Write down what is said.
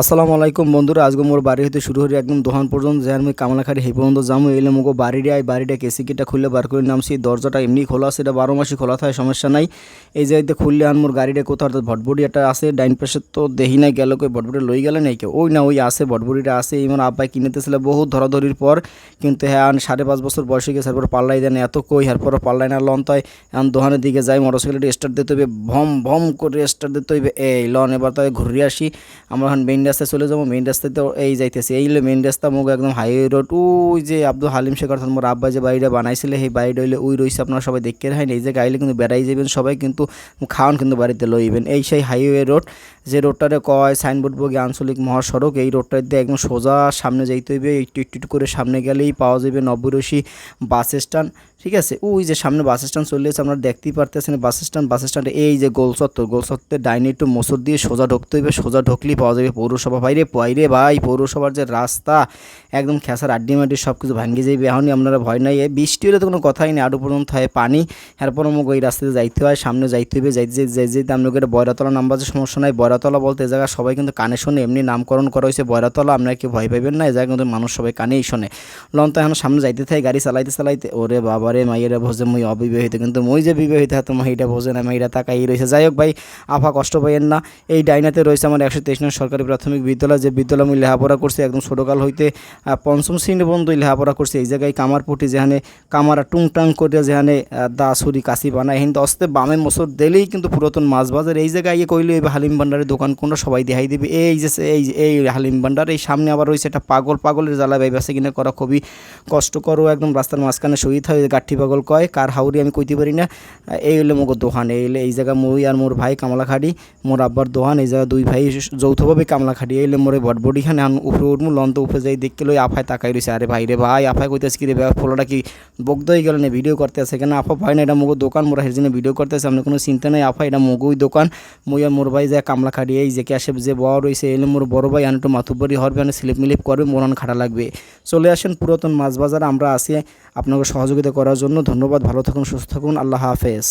আসসালামু আলাইকুম বন্ধুরা, আজকে মোর বাড়ি হইতে শুরু হয়ে একদম দোকান পর্যন্ত, যে আমি কামলাখাড়ি এই পর্যন্ত যাব এলে মোগো বাড়িটা, এই বাড়িটা কেসি কিটা খুললে বার করে নামছি দরজাটা এমনি খোলা এটা বারো মাসই খোলা থাকে, সমস্যা নাই। এই জায়গাতে খুললে আর মোর গাড়িটা কোথাও, অর্থাৎ ভটভটি একটা আছে, ডাইন পাশে তো দেখি নাই, গেল কই ভটভটি লই গেলে নাই ওই না, ওই আছে ভটভটিটা আছে। এই আমার আব্বাই কিনেতেছিল বহুত ধরাধরির পর, কিন্তু হ্যাঁ আন সাড়ে পাঁচ বছর বয়সে গেছে, তারপর পাল্লাই দেন এত কই এরপর পাল্লাই না, লন তাই এখন দোকানের দিকে যাই, মোটরসাইকেলটা স্টার্ট দিতে হবে ভম ভম করে স্টার্ট দিতে হইবে, এই লন, এবার তাই ঘুরে আসি। আমরা এখন মেইন রাস্তায় চলে যাব মেইন রাস্তাতে এই যাইতেছি। এই মেইন রাস্তা মুখ একদম হাইওয়ে রোড ওই যে আব্দুল হালিম শেখ অর্থাৎ মোর আব্বা যে বাড়িটা বানাইছিলে, সেই বাড়িটা হইলে ওই রয়েছে আপনারা সবাই দেখতে হয় এই যে গাইলে কিন্তু বেড়াই যাবেন সবাই কিন্তু খাওয়ান কিন্তু বাড়িতে লইবেন এই সেই হাইওয়ে রোড যে রোডটারে কয় সাইনবোর্ড বগে আঞ্চলিক মহাসড়ক, এই রোডটা দিয়ে একদম সোজা সামনে যাইতে হইবে। একটু একটু করে সামনে গেলেই পাওয়া যাবে নব্বইরশি বাস স্ট্যান্ড ঠিক আছে? ওই যে সামনে বাস স্ট্যান্ড চলে এসে আপনারা দেখতেই পারতেছেন বাস স্ট্যান্ড বাস স্ট্যান্ডে এই যে গোল চত্বর গোল ডাইনে একটু মোসর দিয়ে সোজা ঢুকতে হইবে, সোজা ঢুকলেই পাওয়া যাবে পৌরসভা। বাইরে বাইরে ভাই, পৌরসভার যে রাস্তা, একদম খেসার আড্ডি মাড্ডি সব কিছু ভাঙ্গি যাইবে। এখনই আপনারা ভয় নাই। বৃষ্টি হলে তো কোনো কথাই নেই আরও পর্যন্ত হয় পানি। এরপর আমাকে ওই রাস্তাতে যাইতে হয়, সামনে যাইতে হইবে, যাইতে যাইতে যাইতে আপনাকে এটা বয়রাতলা নাম বাজে, সমস্যা নাই। বয়রাতলা বলতে এ জায়গায় সবাই কিন্তু কানে শোনে, এমনি নামকরণ করা হয়েছে বয়রাতলা, আপনারা কি ভয় পাইবেন না, এ জায়গায় কিন্তু মানুষ সবাই কানেই শোনে। লন তো এখন সামনে যাইতে থাকে, গাড়ি চালাইতে চালাইতে, ওরে বাবারে, মাইয়েরা ভোজে মুই অবিবাহিত, কিন্তু মই যে বিবাহিত হাতে মাইটা ভোজে না মাইরা তাকাই রয়েছে। যাই হোক ভাই আফা কষ্ট পাইয়েন না। এই ডাইনাতে রয়েছে আমার একশো তেইশ নং সরকারি প্রাথমিক বিদ্যালয়, যে বিদ্যালয় আমি লেখাপড়া করছি একদম ছোটোকাল হইতে পঞ্চম শ্রেণি পর্যন্ত লেখাপড়া করছি। এই জায়গায় কামারপুটি, যেখানে কামারা টুংটাং করে, যেখানে দা ছুরি কাশি বানায়, হিন্দু অস্তে বামে মোসর দিলেই কিন্তু পুরাতন মাছ বাজার এই জায়গায় ইয়ে কইলে এই হালিম ভান্ডারের দোকান কোনটা সবাই দেখাই দিবে। এই যে এই এই হালিম ভান্ডার, এই সামনে আবার রয়েছে একটা পাগল, পাগলের জ্বালা ভাই বেসে কিনে করা খুবই কষ্টকর একদম রাস্তার মাঝখানে শহীদ হয়। গাঠি পাগল কয়, কার হাউরি আমি কইতে পারি না। এই হলো মোগো দোহান, এই হলে এই জায়গা মই আর মোর ভাই কামলাখাড়ি, মোর আব্বার দোহান, এই জায়গা দুই ভাই যৌথভাবে কামলাখাড়ি, এই হলে মোরে ভটবডি আন উপরে উঠমু, লন্ত উপরে যাই দেখতে লই আফায় তাকাই রয়েছে আরে ভাই রে ভাই, আফায় কইতেছে কি রে ভাই, ফলোটা কি বগ্ধ হয়ে গেল না ভিডিও করতে আছে কেন? আফা ভাই না, এটা মোগো দোকান, মোরা হের জন্য ভিডিও করতে আছে আপনার কোনো চিন্তা নাই, আফা, এটা মোগোই দোকান। মই আর মোর ভাই যায় কামলাখাড়ি, এই যে ক্যাশে যে বড় রয়েছে এলে মোর বড় ভাই আন একটু মাথুবাড়ি হরবে, আনে স্লিপ মিলিপ করবে মোরান খাটা লাগবে। চলে আসেন পুরাতন মাছ বাজার, আমরা আসি আপনাকে সহযোগিতা করার জন্য ধন্যবাদ। ভালো থাকুন সুস্থ থাকুন। আল্লাহ হাফেজ।